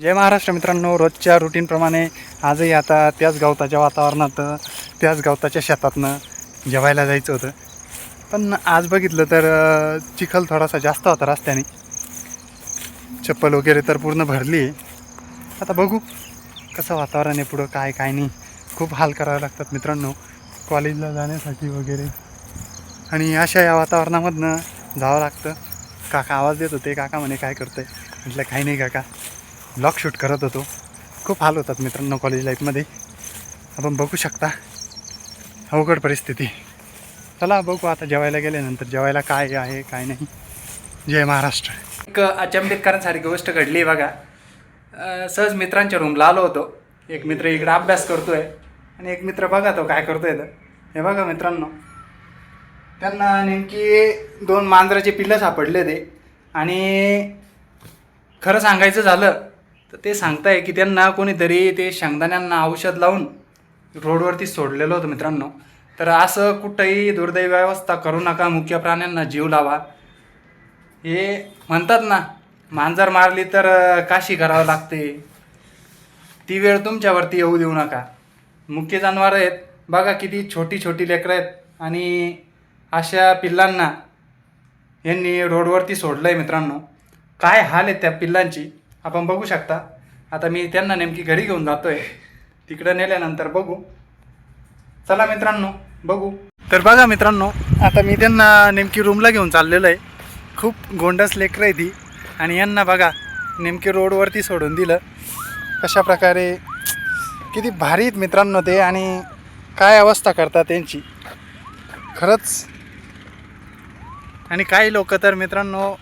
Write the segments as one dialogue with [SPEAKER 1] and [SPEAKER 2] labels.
[SPEAKER 1] जय महाराष्ट्र मित्रांनो रोजच्या रुटीनप्रमाणे आजही आता त्याच गवताच्या वातावरणात त्याच गवताच्या शेतातनं जेवायला जायचं होतं. पण आज बघितलं तर चिखल थोडासा जास्त होता रस्त्याने. चप्पल वगैरे तर पूर्ण भरली. आहे आता बघू कसं वातावरण आहे पुढं काय काय नाही. खूप हाल करावे लागतात मित्रांनो कॉलेजला जाण्यासाठी वगैरे. आणि अशा या वातावरणामधनं जावं लागतं. काका आवाज देत होते काका म्हणे काय करतंय? म्हटलं काही नाही काका. ब्लॉग शूट करत होतो. खूप हाल होतात मित्रांनो कॉलेज लाईफमध्ये आपण बघू शकता अवघड परिस्थिती. चला बघू आता जेवायला गेल्यानंतर जेवायला काय आहे काय नाही. जय महाराष्ट्र. एक अचंबितकरांसारखी गोष्ट घडली आहे बघा सहज मित्रांच्या रूमला आलो होतो. एक मित्र इकडे अभ्यास करतोय आणि एक मित्र बघा तो काय करतोय तर. हे बघा मित्रांनो. त्यांना नेमकी दोन मांजराचे पिल्लं सापडले ते. आणि खरं सांगायचं झालं तर ते सांगताय की त्यांना कोणीतरी ते शेंगदाण्यांना औषध लावून रोडवरती सोडलेलं होतं मित्रांनो. तर असं कुठंही दुर्दैवी व्यवस्था करू नका मुख्य प्राण्यांना जीव लावा. हे म्हणतात ना मांजर मारली तर काशी करावं लागते. ती वेळ तुमच्यावरती येऊ देऊ नका. मुख्य जनावरं आहेत. बघा किती छोटी छोटी लेकरं आहेत. आणि अशा पिल्लांना यांनी रोडवरती सोडलं आहे मित्रांनो. काय हाल आहेत त्या पिल्लांची? आपण बघू शकता. आता मी त्यांना नेमकी घरी घेऊन जातो आहे तिकडं नेल्यानंतर बघू. चला मित्रांनो बघू. तर बघा मित्रांनो आता मी त्यांना नेमकी रूमला घेऊन चाललेलो आहे. खूप गोंडस लेकरं आहे ती. आणि यांना बघा नेमकी रोडवरती सोडून दिलं. कशा प्रकारे किती भारी आहेत मित्रांनो ते आणि काय अवस्था करतात त्यांची. खरंच. आणि काही लोक तर मित्रांनो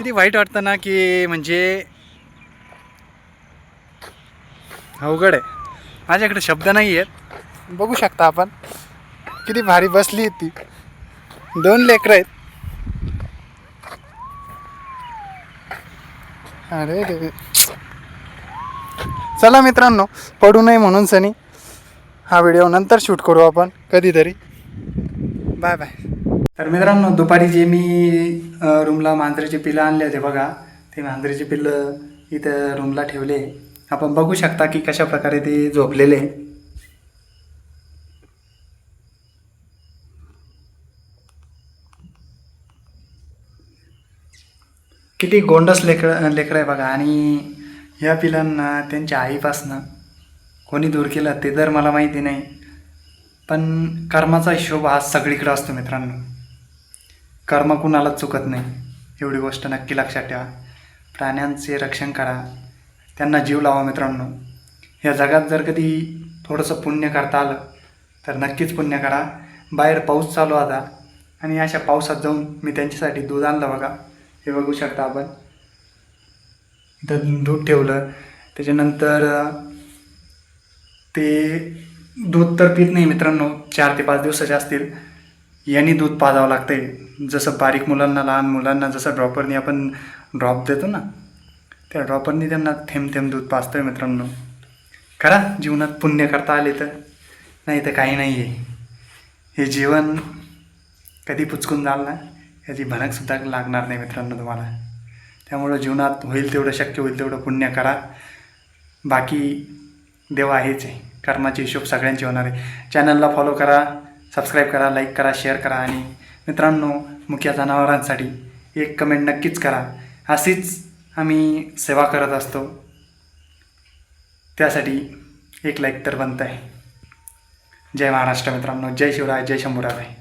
[SPEAKER 1] किती वाईट वाटतं ना की म्हणजे अवघड आहे. माझ्याकडे शब्द नाही आहेत. बघू शकता आपण. किती भारी बसली ती. दोन लेकरं आहेत. अरे रे. चला मित्रांनो पडू नये म्हणून सनी. हा व्हिडिओ नंतर शूट करू आपण कधीतरी. Bye bye. तर मित्रांनो दुपारी जे मी रूमला मांजरीची पिल्लं आणले होते बघा ते मांजरीची पिल्लं इथं रूमला ठेवले. आपण बघू शकता की कशा प्रकारे ते झोपलेले. किती गोंडस लेकर लेकरं आहे बघा. आणि ह्या पिलांना त्यांच्या आईपासनं कोणी दूर केलं ते तर मला माहिती नाही. पण कर्माचा हिशोब हा सगळीकडे असतो मित्रांनो. कर्म कुणालाच चुकत नाही. एवढी गोष्ट नक्की लक्षात ठेवा. प्राण्यांचे रक्षण करा. त्यांना जीव लावा मित्रांनो. या जगात जर कधी थोडंसं पुण्य करता आलं तर नक्कीच पुण्य करा. बाहेर पाऊस चालू आता. आणि अशा पावसात जाऊन मी त्यांच्यासाठी दूध आणलं बघा. हे बघू शकता आपण. इथं दूध ठेवलं. त्याच्यानंतर ते दूध तर पित नाही मित्रांनो. चार ते पाच दिवसाचे असतील. यांनी दूध पाजावं लागते जसं बारीक मुलांना लहान मुलांना जसं ड्रॉपरनी आपण ड्रॉप देतो ना त्या ड्रॉपरनी त्यांना थेंब थेंब दूध पाजतोय मित्रांनो. करा जीवनात पुण्य करता आले तर. नाही तर काही नाही आहे हे जीवन कधी पुचकून जाल ना याची भनकसुद्धा लागणार नाही मित्रांनो तुम्हाला. त्यामुळं जीवनात होईल तेवढं शक्य होईल तेवढं पुण्य करा. बाकी देव आहेच आहे. कर्माचे हिशोब सगळ्यांचे होणार आहे. चॅनलला फॉलो करा. सबस्क्राईब करा लाईक करा शेअर करा आणि मित्रांनो मुख्य जनावरांसाठी एक कमेंट नक्कीच करा. अशीच आम्ही सेवा करत असतो. त्यासाठी एक लाईक तर बनत आहे जय महाराष्ट्र मित्रांनो. जय शिवराय जय शंभूराय.